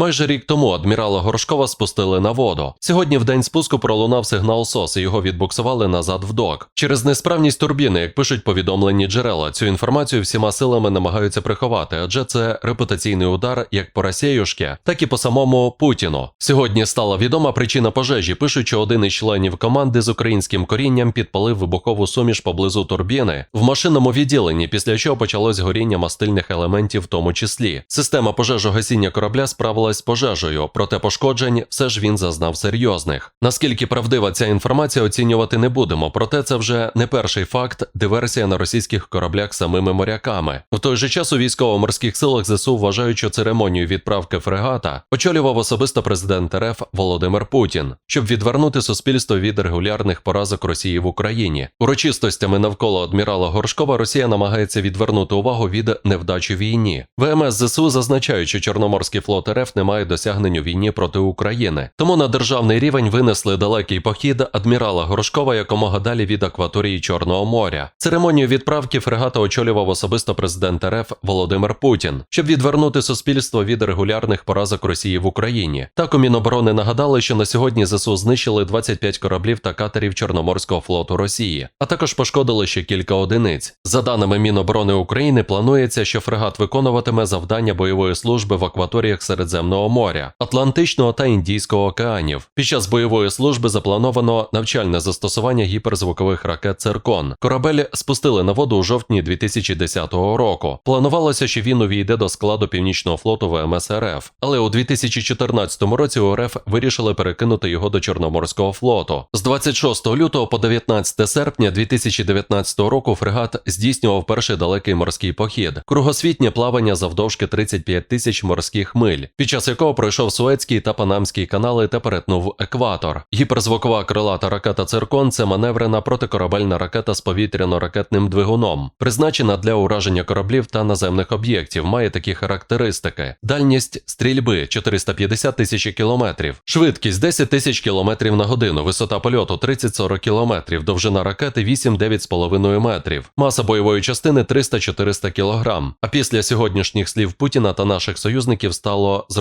Майже рік тому адмірала Горшкова спустили на воду. Сьогодні в день спуску пролунав сигнал СОС і його відбуксували назад в док. Через несправність турбіни, як пишуть повідомлені джерела, цю інформацію всіма силами намагаються приховати, адже це репутаційний удар як по Росіюшки, так і по самому Путіну. Сьогодні стала відома причина пожежі, пишуть, що один із членів команди з українським корінням підпалив вибухову суміш поблизу турбіни в машинному відділенні, після чого почалось горіння мастильних елементів, в тому числі. Система пожежогасіння корабля справилась з пожежею, проте пошкоджень все ж він зазнав серйозних. Наскільки правдива ця інформація оцінювати не будемо, проте це вже не перший факт диверсія на російських кораблях самими моряками. В той же час у військово-морських силах ЗСУ вважають, що церемонію відправки фрегата очолював особисто президент РФ Володимир Путін, щоб відвернути суспільство від регулярних поразок Росії в Україні. Урочистостями навколо адмірала Горшкова Росія намагається відвернути увагу від невдач у війні. ВМС ЗСУ зазначають, що Чорноморський флот РФ не має досягнень у війні проти України. Тому на державний рівень винесли далекий похід адмірала Горшкова якомога далі від акваторії Чорного моря. Церемонію відправки фрегата очолював особисто президент РФ Володимир Путін, щоб відвернути суспільство від регулярних поразок Росії в Україні. Так у Міноборони нагадали, що на сьогодні ЗСУ знищили 25 кораблів та катерів Чорноморського флоту Росії, а також пошкодили ще кілька одиниць. За даними Міноборони України, планується, що фрегат виконуватиме завдання бойової служби в акваторіях Середземного моря, Атлантичного та Індійського океанів. Під час бойової служби заплановано навчальне застосування гіперзвукових ракет «Циркон». Корабель спустили на воду у жовтні 2010 року. Планувалося, що він увійде до складу північного флоту ВМС РФ, але у 2014 році у РФ вирішили перекинути його до Чорноморського флоту. З 26 лютого по 19 серпня 2019 року фрегат здійснював перший далекий морський похід, кругосвітнє плавання завдовжки 35 тисяч морських миль, під час якого пройшов Суецький та Панамський канали та перетнув екватор. Гіперзвукова крилата ракета Циркон це маневрена протикорабельна ракета з повітряно-ракетним двигуном, призначена для ураження кораблів та наземних об'єктів. Має такі характеристики: дальність стрільби 450 тисяч кілометрів, швидкість 10 тисяч кілометрів на годину, висота польоту 30-40 кілометрів, довжина ракети 8-9,5 метрів, маса бойової частини 300-400 кілограм. А після сьогоднішніх слів Путіна та наших союзників стало зрозуміло,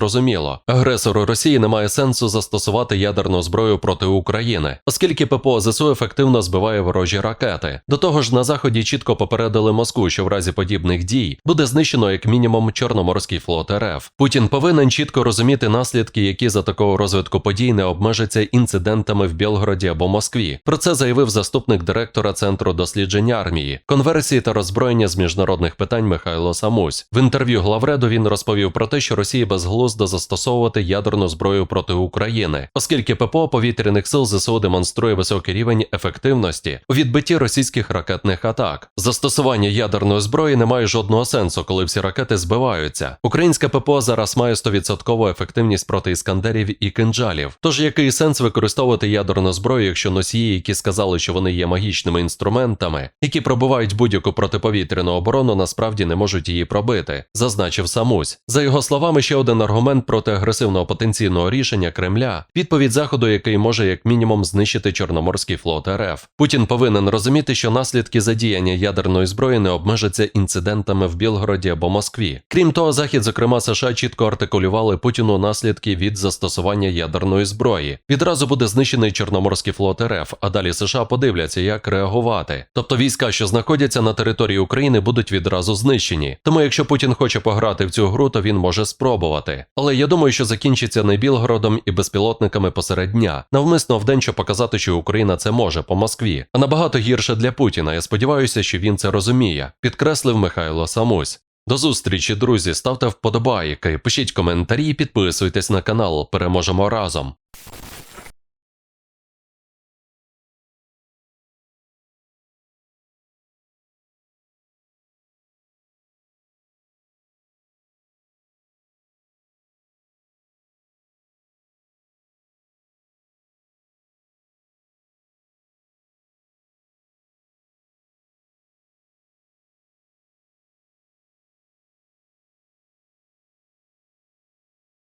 агресору Росії немає сенсу застосувати ядерну зброю проти України, оскільки ППО ЗСУ ефективно збиває ворожі ракети. До того ж, на заході чітко попередили Москву, що в разі подібних дій буде знищено як мінімум Чорноморський флот РФ. Путін повинен чітко розуміти наслідки, які за такого розвитку подій не обмежаться інцидентами в Білгороді або Москві. Про це заявив заступник директора Центру досліджень армії, конверсії та роззброєння з міжнародних питань Михайло Самусь. В інтерв'ю главреду він розповів про те, що Росії безглуздо застосовувати ядерну зброю проти України, оскільки ППО повітряних сил ЗСУ демонструє високий рівень ефективності у відбитті російських ракетних атак. Застосування ядерної зброї не має жодного сенсу, коли всі ракети збиваються. Українська ППО зараз має 100% ефективність проти іскандерів і кинджалів. Тож який сенс використовувати ядерну зброю, якщо носії, які сказали, що вони є магічними інструментами, які пробивають будь-яку протиповітряну оборону, насправді не можуть її пробити, зазначив Самусь. За його словами, ще один аргумент проти агресивного потенційного рішення Кремля відповідь Заходу, який може як мінімум знищити Чорноморський флот РФ. Путін повинен розуміти, що наслідки задіяння ядерної зброї не обмежаться інцидентами в Білгороді або Москві. Крім того, Захід, зокрема США, чітко артикулювали Путіну наслідки від застосування ядерної зброї. Відразу буде знищений Чорноморський флот РФ, а далі США подивляться, як реагувати. Тобто війська, що знаходяться на території України, будуть відразу знищені. Тому, якщо Путін хоче пограти в цю гру, то він може спробувати. Але я думаю, що закінчиться не Білгородом і безпілотниками посеред дня, навмисно вдень, щоб показати, що Україна це може по Москві. А набагато гірше для Путіна. Я сподіваюся, що він це розуміє, підкреслив Михайло Самусь. До зустрічі, друзі. Ставте вподобайки, пишіть коментарі, підписуйтесь на канал. Переможемо разом.